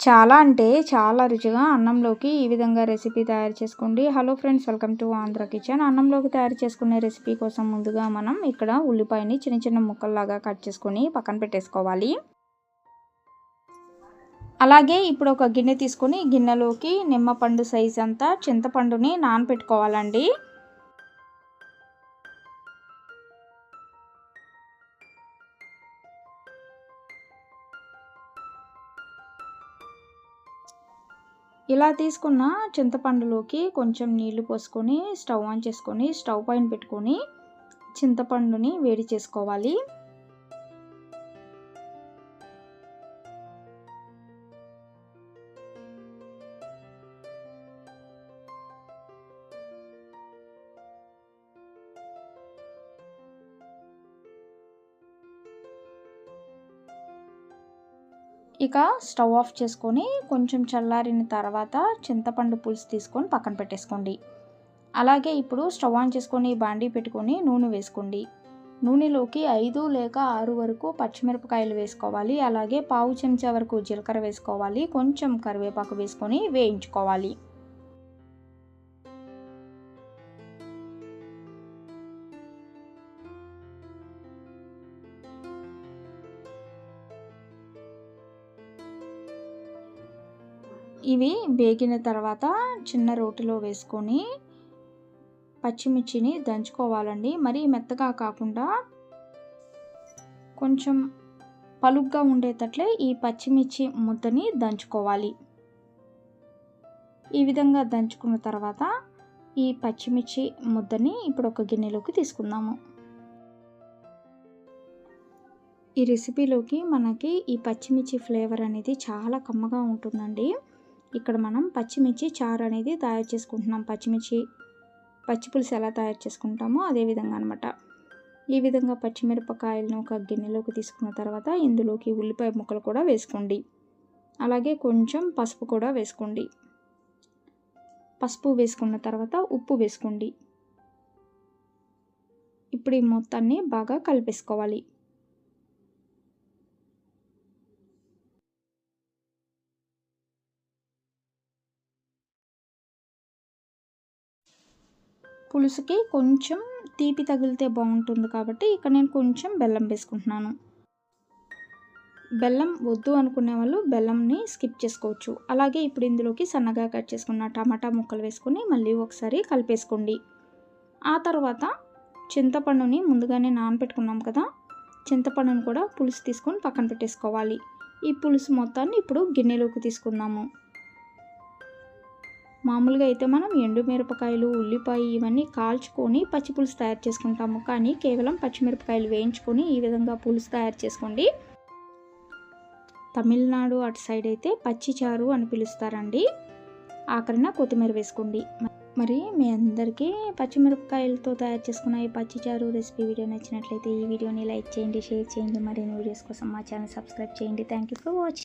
చాలా అంటే చాలా రుచిగా అన్నంలోకి ఈ విధంగా రెసిపీ తయారు చేసుకోండి. Hello friends welcome to Andhra kitchen అన్నంలోకి తయారు చేసుకునే రెసిపీ కోసం ముందుగా మనం ఇక్కడ ఉల్లిపాయని చిన్న చిన్న ముక్కల్లాగా కట్ చేసుకొని పక్కన పెట్టేసుకోవాలి. అలాగే ఇప్పుడు ఒక గిన్నె తీసుకొని గిన్నెలోకి నిమ్మపండు సైజ్ అంతా చింతపండుని నానపెట్టుకోవాలండి. ఇలా తీసుకున్న చింతపండులోకి కొంచెం నీళ్ళు పోసుకొని స్టవ్ ఆన్ చేసుకొని స్టవ్ పైన పెట్టుకొని చింతపండుని వేడి చేసుకోవాలి. ఇక స్టవ్ ఆఫ్ చేసుకొని కొంచెం చల్లారిన తర్వాత చింతపండు పులుసు తీసుకొని పక్కన పెట్టేసుకోండి. అలాగే ఇప్పుడు స్టవ్ ఆన్ చేసుకొని బాండీ పెట్టుకొని నూనె వేసుకోండి. నూనెలోకి ఐదు లేక ఆరు వరకు పచ్చిమిరపకాయలు వేసుకోవాలి. అలాగే పావు చెంచా వరకు జీలకర్ర వేసుకోవాలి. కొంచెం కరివేపాకు వేసుకొని వేయించుకోవాలి. ఇవి వేగిన తర్వాత చిన్న రోటిలో వేసుకొని పచ్చిమిర్చిని దంచుకోవాలండి. మరీ మెత్తగా కాకుండా కొంచెం పలుగ్గా ఉండేటట్లే ఈ పచ్చిమిర్చి ముద్దని దంచుకోవాలి. ఈ విధంగా దంచుకున్న తర్వాత ఈ పచ్చిమిర్చి ముద్దని ఇప్పుడు ఒక గిన్నెలోకి తీసుకుందాము. ఈ రెసిపీలోకి మనకి ఈ పచ్చిమిర్చి ఫ్లేవర్ అనేది చాలా కమ్మగా ఉంటుందండి. ఇక్కడ మనం పచ్చిమిర్చి చారు అనేది తయారు చేసుకుంటున్నాం. పచ్చిమిర్చి పచ్చి పులుసు ఎలా తయారు చేసుకుంటామో అదే విధంగా అనమాట ఈ విధంగా పచ్చిమిరపకాయలను ఒక గిన్నెలోకి తీసుకున్న తర్వాత ఇందులోకి ఉల్లిపాయ ముక్కలు కూడా వేసుకోండి. అలాగే కొంచెం పసుపు కూడా వేసుకోండి. పసుపు వేసుకున్న తర్వాత ఉప్పు వేసుకోండి. ఇప్పుడు ఈ మొత్తాన్ని బాగా కలిపేసుకోవాలి. పులుసుకి కొంచెం తీపి తగిలితే బాగుంటుంది కాబట్టి ఇక్కడ నేను కొంచెం బెల్లం వేసుకుంటున్నాను. బెల్లం వద్దు అనుకునే వాళ్ళు బెల్లంని స్కిప్ చేసుకోవచ్చు. అలాగే ఇప్పుడు ఇందులోకి సన్నగా కట్ చేసుకున్న టమాటా ముక్కలు వేసుకొని మళ్ళీ ఒకసారి కలిపేసుకోండి. ఆ తర్వాత చింతపండుని ముందుగానే నానబెట్టుకున్నాం కదా చింతపండుని కూడా పులుసు తీసుకొని పక్కన పెట్టేసుకోవాలి. ఈ పులుసు మొత్తాన్ని ఇప్పుడు గిన్నెలోకి తీసుకుందాము. మామూలుగా అయితే మనం ఎండుమిరపకాయలు ఉల్లిపాయ ఇవన్నీ కాల్చుకొని పచ్చి పులుసు తయారు చేసుకుంటాము. కానీ కేవలం పచ్చిమిరపకాయలు వేయించుకొని ఈ విధంగా పులుసు తయారు చేసుకోండి. తమిళనాడు అటు సైడ్ అయితే పచ్చి చారు అని పిలుస్తారండి. ఆఖరిన కొత్తిమీర వేసుకోండి. మరి మీ అందరికీ పచ్చిమిరపకాయలతో తయారు చేసుకున్న ఈ పచ్చి చారు రెసిపీ వీడియో నచ్చినట్లయితే ఈ వీడియోని లైక్ చేయండి షేర్ చేయండి. మరిన్ని వీడియోస్ కోసం మా ఛానల్ సబ్స్క్రైబ్ చేయండి. Thank you for watching.